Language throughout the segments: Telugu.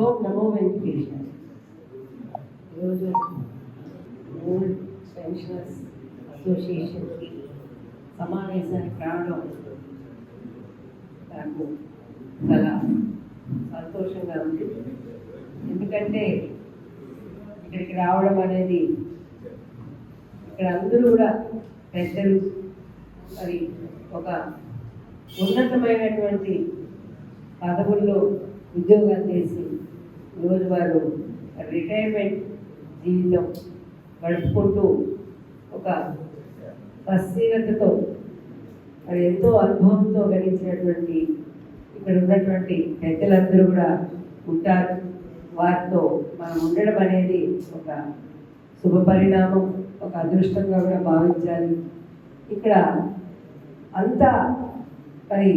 ఓం నమో వెంకటేశ్వర ఈరోజు ఓల్డ్ పెన్షనర్స్ అసోసియేషన్కి సమావేశానికి రావడం నాకు చాలా సంతోషంగా ఉంది. ఎందుకంటే ఇక్కడికి రావడం అనేది ఇక్కడ అందరూ కూడా పెద్దలు మరి ఒక ఉన్నతమైనటువంటి పదవుల్లో ఉద్యోగాలు చేసి ఈరోజు వారు రిటైర్మెంట్ జీవితం గడుపుకుంటూ ఒక స్వస్థీరతతో మరి ఎంతో అనుభవంతో గడించినటువంటి ఇక్కడ ఉన్నటువంటి పెద్దలందరూ కూడా ఉంటారు. వారితో మనం ఉండడం అనేది ఒక శుభ పరిణామం ఒక అదృష్టంగా కూడా భావించాలి. ఇక్కడ అంతా మరి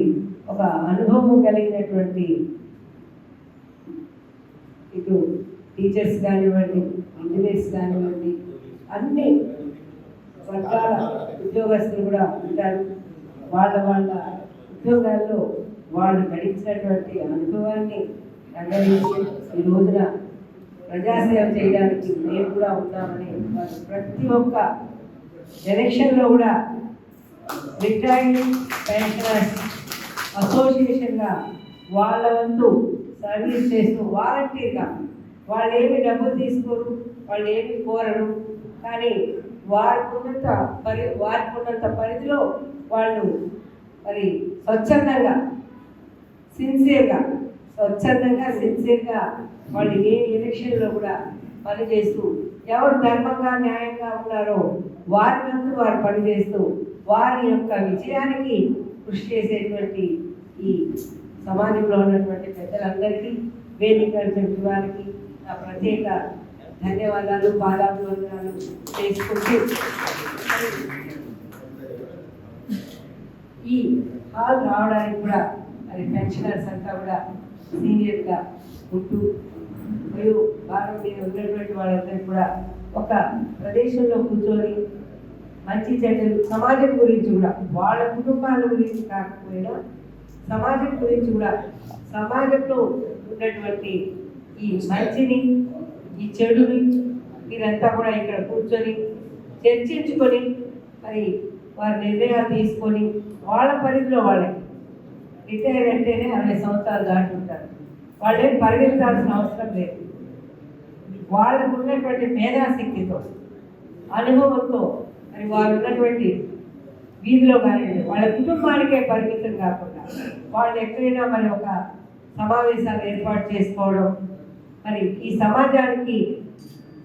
ఒక అనుభవం కలిగినటువంటి ఇటు టీచర్స్ కానివ్వండి ఇంజనీర్స్ కానివ్వండి అన్ని వర్గాల ఉద్యోగస్తులు కూడా ఉంటారు. వాళ్ళ వాళ్ళ ఉద్యోగాల్లో వాళ్ళు గడించినటువంటి అనుభవాన్ని రంగరించి ఈ రోజున ప్రజాసేవ చేయడానికి మేము కూడా ఉన్నామని ప్రతి ఒక్క ఎలక్షన్లో కూడా రిటైర్డ్ పెన్షనర్స్ అసోసియేషన్గా వాళ్ళ వంతు సర్వీస్ చేస్తూ వాలంటీర్గా వాళ్ళు ఏమి డబ్బులు తీసుకోరు వాళ్ళు ఏమి కోరరు. కానీ వారికి ఉన్నంత పరి వారికి ఉన్నంత పరిధిలో వాళ్ళు మరి స్వచ్ఛందంగా సిన్సియర్గా స్వచ్ఛందంగా సిన్సియర్గా వాళ్ళు ఏ ఎలక్షన్లో కూడా పనిచేస్తూ ఎవరు ధర్మంగా న్యాయంగా ఉన్నారో వారి వంతు వారు పనిచేస్తూ వారి యొక్క విజయానికి కృషి చేసేటువంటి ఈ సమాజంలో ఉన్నటువంటి పెద్దలందరికీ వేదిక నడిపిన వారికి నా ప్రత్యేక ధన్యవాదాలు పాదాభివందనాలు చేసుకుంటూ ఈ హాల్ రావడానికి కూడా అది పెన్షనర్స్ అంతా కూడా సీనియర్గా ఉంటూ మరియు భారత మీద ఉన్నటువంటి వాళ్ళందరికీ కూడా ఒక ప్రదేశంలో కూర్చొని మంచి చెడ్డలు సమాజం గురించి కూడా వాళ్ళ కుటుంబాల గురించి కాకపోయినా సమాజం గురించి కూడా సమాజంలో ఉన్నటువంటి ఈ మంచిని ఈ చెడుని వీరంతా కూడా ఇక్కడ కూర్చొని చర్చించుకొని మరి వారి నిర్ణయాలు తీసుకొని వాళ్ళ పరిధిలో వాళ్ళకి రిటైర్ అంటేనే అరవై సంవత్సరాలు దాటి ఉంటారు వాళ్ళేం పరిగెత్తాల్సిన అవసరం లేదు. వాళ్ళకు ఉన్నటువంటి మేధాశక్తితో అనుభవంతో మరి వారు ఉన్నటువంటి వీధిలో కానివ్వండి వాళ్ళ కుటుంబానికే పరిమితం కాకుండా వాళ్ళు ఎక్కడైనా మరి ఒక సమావేశాలు ఏర్పాటు చేసుకోవడం. మరి ఈ సమాజానికి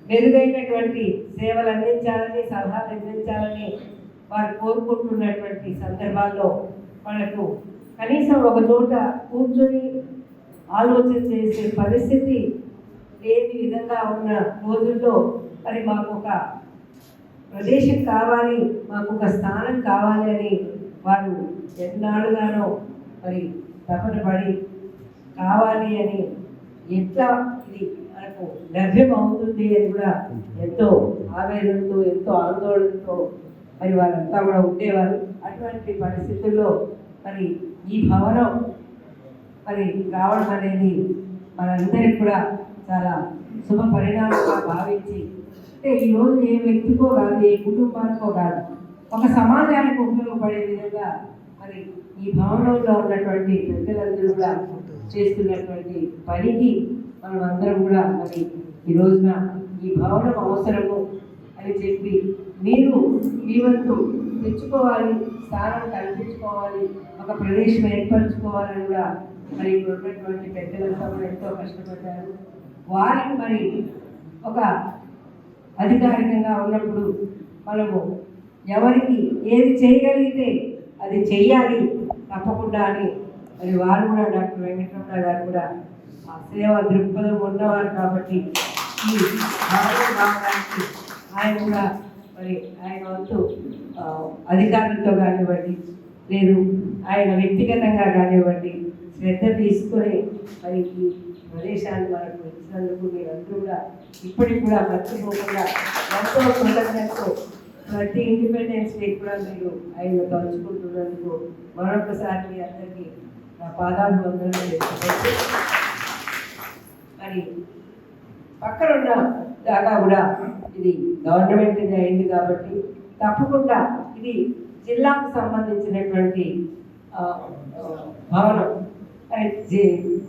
మెరుగైనటువంటి సేవలు అందించాలని సలహాలు అందించాలని వారు కోరుకుంటున్నటువంటి సందర్భాల్లో వాళ్ళకు కనీసం ఒక చోట కూర్చొని ఆలోచన చేసే పరిస్థితి లేని విధంగా ఉన్న రోజుల్లో మరి మాకు ఒక ప్రదేశం కావాలి మాకు ఒక స్థానం కావాలి అని వారు ఎన్నాళ్ళుగానో మరి తపన పడి కావాలి అని ఎట్లా ఇది మనకు లభ్యం అవుతుంది అని కూడా ఎంతో ఆవేదనతో ఎంతో ఆందోళనతో మరి వారంతా కూడా ఉండేవారు. అటువంటి పరిస్థితుల్లో మరి ఈ భవనం మరి రావడం అనేది మనందరికి కూడా చాలా శుభ పరిణామంగా భావించి అంటే ఈ రోజు ఏ వ్యక్తికో కాదు ఏ కుటుంబానికో కాదు ఒక సమాజానికి ఉపయోగపడే విధంగా మరి ఈ భవనంలో ఉన్నటువంటి పెద్దలందరూ కూడా చేస్తున్నటువంటి పనికి మనం అందరం కూడా మరి ఈ రోజున ఈ భవనం అవసరము అని చెప్పి మీరు మీ వంతు తెచ్చుకోవాలి స్థానం కల్పించుకోవాలి ఒక ప్రదేశం ఏర్పరచుకోవాలని కూడా మరి ఇప్పుడు ఉన్నటువంటి పెద్దలంతా కూడా ఎంతో కష్టపడ్డారు. వారికి మరి ఒక అధికారికంగా ఉన్నప్పుడు మనము ఎవరికి ఏది చేయగలిగితే అది చెయ్యాలి తప్పకుండా అని మరి వారు కూడా డాక్టర్ వెంకటరమణ గారు కూడా ఆ సేవ దృక్పథం ఉన్నవారు కాబట్టి ఈ భవనం ఆయన కూడా మరి ఆయన వంతు అధికారులతో కానివ్వండి లేదు ఆయన వ్యక్తిగతంగా కానివ్వండి శ్రద్ధ తీసుకొని మరి ఈ ప్రదేశాన్ని మనకు ఇచ్చినందుకు మీరందరూ కూడా ఇప్పటికి కూడా మర్చిపోకుండా ఎంతో కృతజ్ఞతతో ప్రతి ఇండిపెండెన్స్ డే కూడా మీరు ఆయన తలుచుకుంటున్నందుకు మరొకసారి మీ అందరికీ నా పాదాలు వందలు చేసుకోవచ్చు మరి పక్కనున్న దాకా కూడా ఇది గవర్నమెంట్ అయింది కాబట్టి తప్పకుండా ఇది జిల్లాకు సంబంధించినటువంటి భవనం.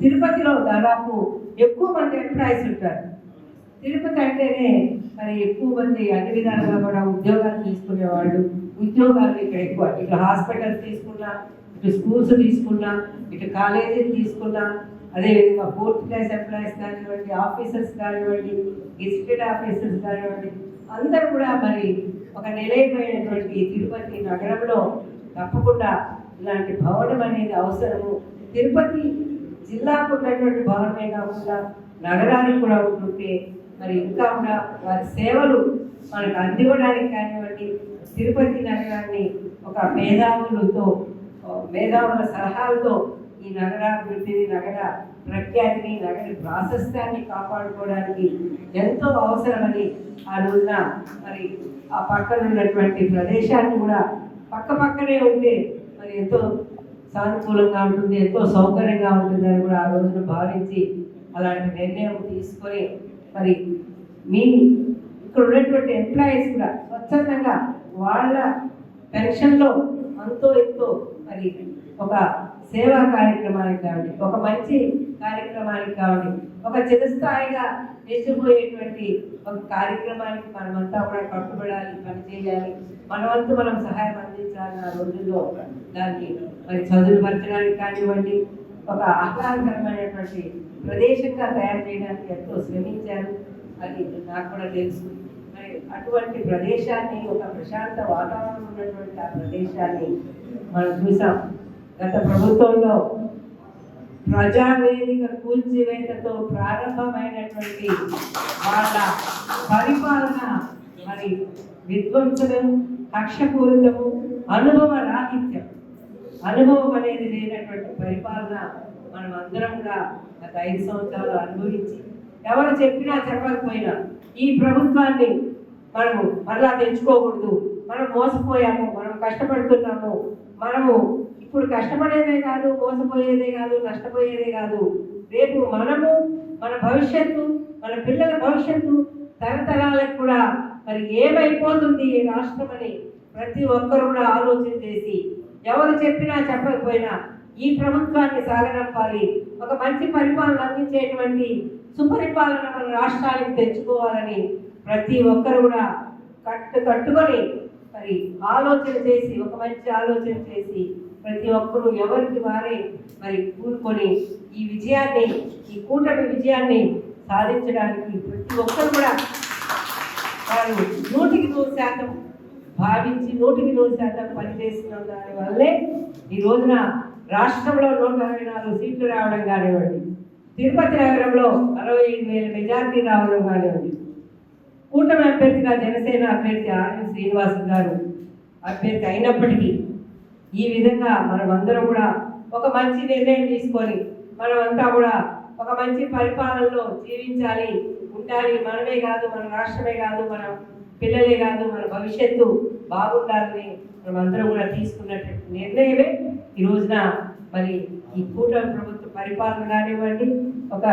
తిరుపతిలో దాదాపు ఎక్కువ మంది ఎంప్లాయీస్ ఉంటారు. తిరుపతి అంటేనే మరి ఎక్కువ మంది అన్ని విధాలుగా కూడా ఉద్యోగాలు తీసుకునే వాళ్ళు ఉద్యోగాలు ఇక్కడ ఎక్కువ ఇక్కడ హాస్పిటల్స్ తీసుకున్నా ఇటు స్కూల్స్ తీసుకున్నా ఇటు కాలేజీలు తీసుకున్నా అదేవిధంగా ఫోర్త్ క్లాస్ ఎంప్లాయీస్ కానివ్వండి ఆఫీసర్స్ కానివ్వండి గెజిటెడ్ ఆఫీసర్స్ కానివ్వండి అందరూ కూడా మరి ఒక నిలయమైనటువంటి తిరుపతి నగరంలో తప్పకుండా ఇలాంటి భవనం అనేది అవసరము. తిరుపతి జిల్లాకు ఉన్నటువంటి భవనమే కాకుండా నగరానికి కూడా ఉంటుంటే మరి ఇంకా కూడా వారి సేవలు మనకు అందివ్వడానికి కానివ్వండి తిరుపతి నగరాన్ని ఒక మేధావులతో మేధావుల సలహాలతో ఈ నగరాభివృద్ధిని నగర ప్రఖ్యాతిని నగర ప్రాశస్త్యాన్ని కాపాడుకోవడానికి ఎంతో అవసరమని ఆ రోజున మరి ఆ పక్కన ఉన్నటువంటి ప్రదేశాన్ని కూడా పక్క పక్కనే ఉంటే మరి ఎంతో సానుకూలంగా ఉంటుంది ఎంతో సౌకర్యంగా ఉంటుందని కూడా ఆ రోజున భావించి అలాంటి నిర్ణయం తీసుకొని మరి మీ ఇక్కడ ఉన్నటువంటి ఎంప్లాయీస్ కూడా స్వచ్ఛందంగా వాళ్ళ పెన్షన్లో అంతో ఎంతో మరి ఒక సేవా కార్యక్రమానికి కావండి ఒక మంచి కార్యక్రమానికి కావండి ఒక చిరస్థాయిగా నిలిచిపోయేటువంటి ఒక కార్యక్రమానికి మనమంతా కూడా కట్టుబడాలి పని చేయాలి. మనం సహాయం అందించాలి ఆ రోజుల్లో. దాన్ని మరి చదువుపరచడానికి కానివ్వండి ఒక ఆహ్లాదకరమైనటువంటి ప్రదేశంగా తయారు చేయడానికి ఎంతో శ్రమించారు. అది నాకు కూడా తెలుసు. అటువంటి ప్రదేశాన్ని ఒక ప్రశాంత వాతావరణం ఉన్నటువంటి ఆ ప్రదేశాన్ని మనం చూసాం. గత ప్రభుత్వంలో ప్రజావేదిక కూల్చివేతతో ప్రారంభమైనటువంటి వాళ్ళ పరిపాలన మరి విధ్వంసము కక్షపూరితము అనుభవ రాహిత్యం అనుభవం అనేది లేనటువంటి పరిపాలన మనం అందరం కూడా గత ఐదు సంవత్సరాలు అనుభవించి ఎవరు చెప్పినా చెప్పకపోయినా ఈ ప్రభుత్వాన్ని మనము మరలా తెచ్చుకోకూడదు మనం మోసపోయాము మనం కష్టపడుతున్నాము. మనము ఇప్పుడు కష్టపడేదే కాదు మోసపోయేదే కాదు నష్టపోయేదే కాదు. రేపు మనము మన భవిష్యత్తు మన పిల్లల భవిష్యత్తు తరతరాలకు కూడా మరి ఏమైపోతుంది ఈ రాష్ట్రం అని ప్రతి ఒక్కరు కూడా ఆలోచన చేసి ఎవరు చెప్పినా చెప్పకపోయినా ఈ ప్రభుత్వాన్ని సాగనంపాలి. ఒక మంచి పరిపాలన అందించేటువంటి సుపరిపాలన మన రాష్ట్రానికి తెచ్చుకోవాలని ప్రతి ఒక్కరు కూడా కట్టు కట్టుకొని మరి ఆలోచన చేసి ఒక మంచి ఆలోచన చేసి ప్రతి ఒక్కరు ఎవరికి వారే మరి కూరుకొని ఈ విజయాన్ని ఈ కూటమి విజయాన్ని సాధించడానికి ప్రతి ఒక్కరు కూడా వారు నూటికి నూరు శాతం భావించి నూటికి నూరు శాతం పనిచేస్తున్న దాని వల్లే ఈ రోజున రాష్ట్రంలో నూట అరవై నాలుగు సీట్లు రావడం కానివ్వండి తిరుపతి నగరంలో అరవై ఐదు వేల మెజార్టీ రావడం కానివ్వండి కూటమి అభ్యర్థిగా జనసేన అభ్యర్థి ఆర్ఎం శ్రీనివాస్ గారు అభ్యర్థి అయినప్పటికీ ఈ విధంగా మనమందరం కూడా ఒక మంచి నిర్ణయం తీసుకొని మనమంతా కూడా ఒక మంచి పరిపాలనలో జీవించాలి ఉండాలి. మనమే కాదు మన రాష్ట్రమే కాదు మన పిల్లలే కాదు మన భవిష్యత్తు బాగుండాలని మనమందరం కూడా తీసుకున్నటువంటి నిర్ణయమే ఈ రోజున మరి ఈ కూటమి ప్రభుత్వ పరిపాలన కానివ్వండి ఒక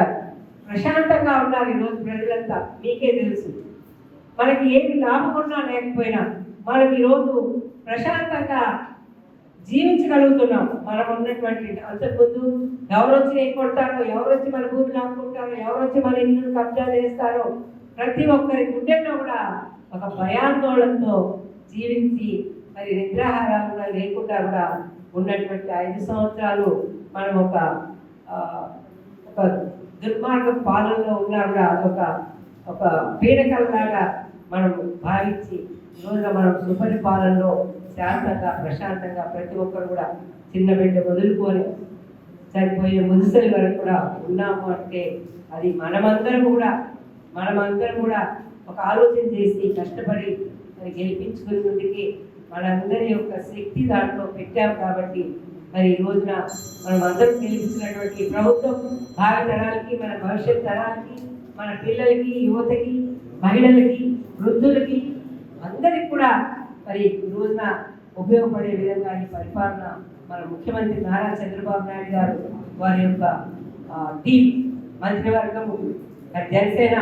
ప్రశాంతంగా ఉండాలి ఈరోజు ప్రజలంతా. మీకే తెలుసు. మనకి ఏమి లాభం ఉన్నా లేకపోయినా మనం ఈరోజు ప్రశాంతంగా జీవించగలుగుతున్నాం మనం ఉన్నటువంటి అంతకుముందు ఎవరు వచ్చి ఏం కొడతారో ఎవరు వచ్చి మన భూమి లాక్కుంటారో ఎవరు వచ్చి మన ఇల్లు కబ్జా చేస్తారో ప్రతి ఒక్కరి గుండెల్లో కూడా ఒక భయాందోళనతో జీవించి మరి నిద్రాహారాలు కూడా లేకుండా కూడా ఉన్నటువంటి ఐదు సంవత్సరాలు మనం ఒక ఒక దుర్మార్గ పాలనలో ఉన్నా కూడా ఒక ఒక పీడకల్లాగా మనం భావించి రోజున మనం సుపరిపాలనలో శాంతంగా ప్రశాంతంగా ప్రతి ఒక్కరు కూడా చిన్న బిడ్డ వదులుకొని చనిపోయే ముదుసలి వరకు కూడా ఉన్నాము అంటే అది మనమందరం కూడా మనమందరం కూడా ఒక ఆలోచన చేసి కష్టపడి మరి గెలిపించుకునేందుకు మనందరి యొక్క శక్తి దాంట్లో పెట్టాం కాబట్టి మరి ఈ రోజున మనం అందరం గెలిపించినటువంటి ప్రభుత్వం భావి తరాలకి మన భవిష్యత్ తరాలకి మన పిల్లలకి యువతకి మహిళలకి వృద్ధులకి అందరికి కూడా మరి రోజున ఉపయోగపడే విధంగా ఈ పరిపాలన మన ముఖ్యమంత్రి నారా చంద్రబాబు నాయుడు గారు వారి యొక్క టీం మంత్రివర్గము మరి జనసేన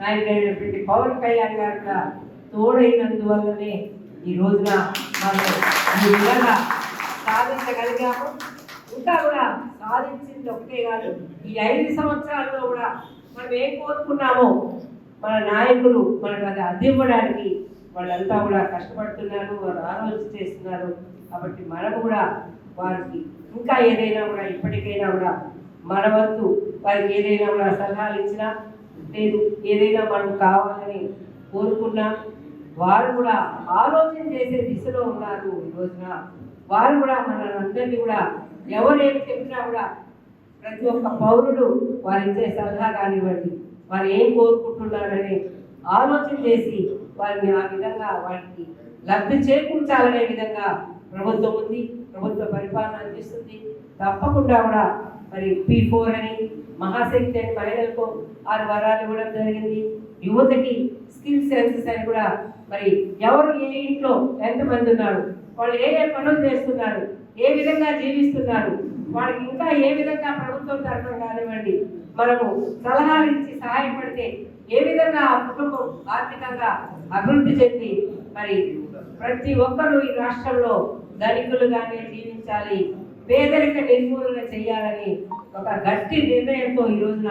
నాయకుడైనటువంటి పవన్ కళ్యాణ్ గారు తోడైనందువల్లనే ఈ రోజున మనం ఈ విధంగా సాధించగలిగాము. ఇంకా కూడా సాధించింది ఒకటే కాదు ఈ ఐదు సంవత్సరాల్లో కూడా మనం ఏం కోరుకున్నామో మన నాయకులు మనకు అది అందివ్వడానికి వాళ్ళంతా కూడా కష్టపడుతున్నారు వారు ఆలోచన చేస్తున్నారు. కాబట్టి మనం కూడా వారికి ఇంకా ఏదైనా కూడా ఇప్పటికైనా కూడా మన వంతు వారికి ఏదైనా కూడా సలహాలు ఇచ్చినా లేదు ఏదైనా మనం కావాలని కోరుకున్నా వారు కూడా ఆలోచన చేసే దిశలో ఉన్నారు ఈ రోజున. వారు కూడా మన అందరినీ కూడా ఎవరు చెప్పినా కూడా ప్రతి ఒక్క పౌరుడు వారు ఇచ్చే సలహా కానివ్వండి వారు ఏం కోరుకుంటున్నారని ఆలోచన చేసి వారిని ఆ విధంగా వారికి లబ్ధి చేకూర్చాలనే విధంగా ప్రభుత్వం ఉంది ప్రభుత్వ పరిపాలన అందిస్తుంది. తప్పకుండా కూడా మరి పీ ఫోర్ అని మహాశక్తి అని మహిళలకు ఆరు వరాలు ఇవ్వడం జరిగింది. యువతకి స్కిల్ సెన్సెస్ అని కూడా మరి ఎవరు ఏ ఇంట్లో ఎంతమంది ఉన్నారు వాళ్ళు ఏ ఏ పనులు చేస్తున్నారు ఏ విధంగా జీవిస్తున్నారు వాళ్ళకి ఇంకా ఏ విధంగా ప్రభుత్వం తరఫున కానివ్వండి మనము సలహాలు ఇచ్చి సహాయపడితే ఏ విధంగా కుటుంబం ఆర్థికంగా అభివృద్ధి చెంది మరి ప్రతి ఒక్కరూ ఈ రాష్ట్రంలో ధనికులుగానే జీవించాలి పేదరిక నిర్మూలన చేయాలని ఒక గట్టి నిర్ణయంతో ఈ రోజున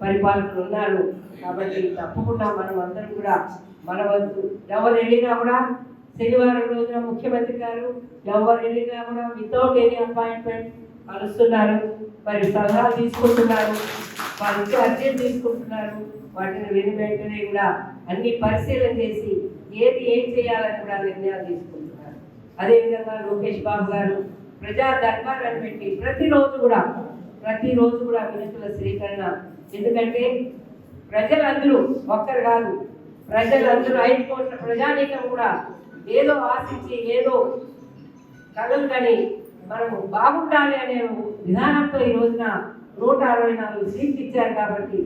పరిపాలకులు ఉన్నారు. కాబట్టి తప్పకుండా మనం అందరం కూడా మన వంతు ఎవరు వెళ్ళినా కూడా శనివారం రోజున ముఖ్యమంత్రి గారు ఎవరు వెళ్ళినా కూడా వితౌట్ ఎనీ అపాయింట్మెంట్ కలుస్తున్నారు మరి సలహాలు తీసుకుంటున్నారు వారి అర్జెంట్ తీసుకుంటున్నారు. వాటిని విని వెంటనే కూడా అన్ని పరిశీలన చేసి ఏది ఏం చేయాలని కూడా నిర్ణయాలు తీసుకుంటున్నారు. అదేవిధంగా లోకేష్ బాబు గారు ప్రజా దర్బారాన్ని పెట్టి ప్రతిరోజు కూడా ప్రతిరోజు కూడా వినతుల స్వీకరణ ఎందుకంటే ప్రజలందరూ ఒక్కరు కాదు ప్రజలందరూ ఐదు కోట్ల ప్రజానీకం కూడా ఏదో ఆశించి ఏదో కలలు కానీ మనము బాగుండాలి అనే విధానంతో ఈ రోజున నూట అరవై నాలుగు సీట్లు ఇచ్చారు కాబట్టి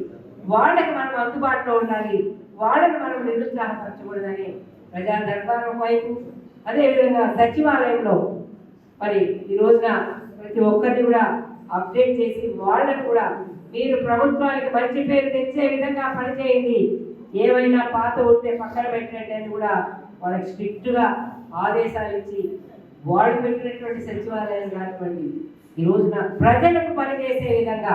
వాళ్ళకి మనం అందుబాటులో ఉండాలి. వాళ్ళని మనం నిరుత్సాహపరచకూడదని ప్రజా దర్బారం వైపు అదేవిధంగా సచివాలయంలో మరి ఈ రోజున ప్రతి ఒక్కరిని కూడా అప్డేట్ చేసి వాళ్ళని కూడా మీరు ప్రభుత్వానికి మంచి పేరు తెచ్చే విధంగా పనిచేయండి. ఏమైనా పాత ఉంటే పక్కన పెట్టండి అని కూడా వాళ్ళకి స్ట్రిక్ట్గా ఆదేశాలు ఇచ్చి వాళ్ళు పెట్టినటువంటి సచివాలయం కానివ్వండి ఈ రోజున ప్రజలకు పనిచేసే విధంగా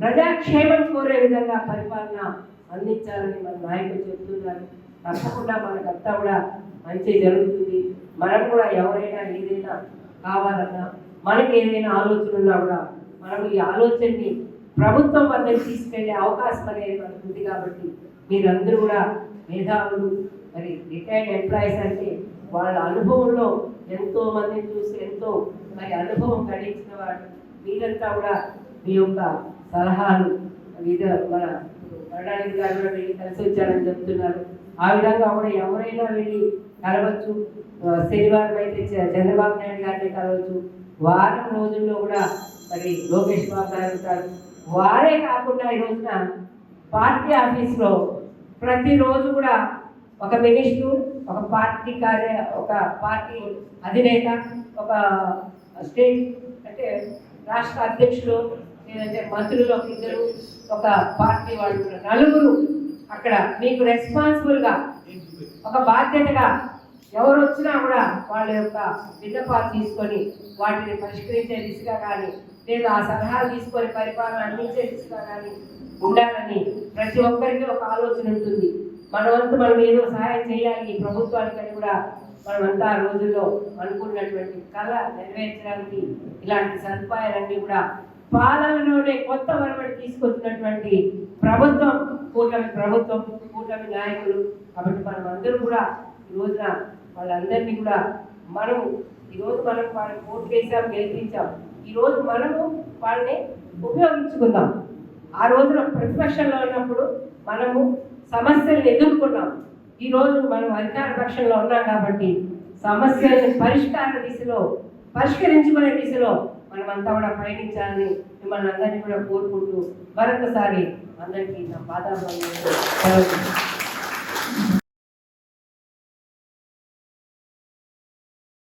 ప్రజాక్షేమం కోరే విధంగా పరిపాలన అందించాలని మన నాయకులు చెప్తున్నారు. తప్పకుండా మనకంతా కూడా మంచి జరుగుతుంది. మనం కూడా ఎవరైనా ఏదైనా కావాలన్నా మనకి ఏదైనా ఆలోచన ఉన్నా కూడా మనం ఈ ఆలోచనని ప్రభుత్వం వద్దకు తీసుకెళ్ళే అవకాశం అనేది మనకు ఉంది కాబట్టి మీరందరూ కూడా మేధావులు మరి రిటైర్డ్ ఎంప్లాయీస్ అంటే వాళ్ళ అనుభవంలో ఎంతో మందిని చూసి ఎంతో మరి అనుభవం గడించిన వాడు మీరంతా కూడా మీ యొక్క సలహాలు మీద మన మరణానికి గారు కూడా వెళ్ళి కలిసి వచ్చారని చెప్తున్నారు. ఆ విధంగా కూడా ఎవరైనా వెళ్ళి కలవచ్చు. శనివారం అయితే చ- చంద్రబాబు నాయుడు గారిని కలవచ్చు. వారం రోజుల్లో కూడా మరి లోకేష్ బాబు గారు ఉంటారు. వారే కాకుండా ఈ రోజున పార్టీ ఆఫీస్లో ప్రతిరోజు కూడా ఒక మినిస్టర్ ఒక పార్టీ కార్య ఒక పార్టీ అధినేత ఒక స్టేట్ అంటే రాష్ట్ర అధ్యక్షులు లేదంటే మంత్రులు ఒక ఇద్దరు ఒక పార్టీ వాళ్ళు నలుగురు అక్కడ మీకు రెస్పాన్సిబుల్గా ఒక బాధ్యతగా ఎవరు వచ్చినా కూడా వాళ్ళ యొక్క విన్నపాలు తీసుకొని వాటిని పరిష్కరించే దిశగా కానీ లేదా ఆ సలహాలు తీసుకొని పరిపాలన అందించే దిశగా కానీ ఉండాలని ప్రతి ఒక్కరికి ఒక ఆలోచన ఉంటుంది. మన వంతు మనం ఏదో సహాయం చేయాలి. ప్రభుత్వానికని ప్రభుత్వానికి అని కూడా మనమంతా ఆ రోజుల్లో అనుకున్నటువంటి కళ నెరవేర్చడానికి ఇలాంటి సదుపాయాలన్నీ కూడా పాలనలోనే కొత్త వరవడి తీసుకొచ్చినటువంటి ప్రభుత్వం కూటమి ప్రభుత్వం కూటమి నాయకులు. కాబట్టి మనం అందరూ కూడా ఈ రోజున వాళ్ళందరినీ కూడా మనము ఈరోజు మనం వాళ్ళని ఓటు వేసాం గెలిపించాం. ఈరోజు మనము వాళ్ళని ఉపయోగించుకుందాం. ఆ రోజున ప్రతిపక్షంలో ఉన్నప్పుడు మనము సమస్యలను ఎదుర్కొన్నాం. ఈ రోజు మనం అధికార పక్షంలో ఉన్నాం కాబట్టి సమస్యలను పరిష్కార దిశలో పరిష్కరించుకునే దిశలో మనమంతా కూడా పయనించాలని మిమ్మల్ని అందరినీ కూడా కోరుకుంటూ మరొకసారి అందరికీ నా పాదాలు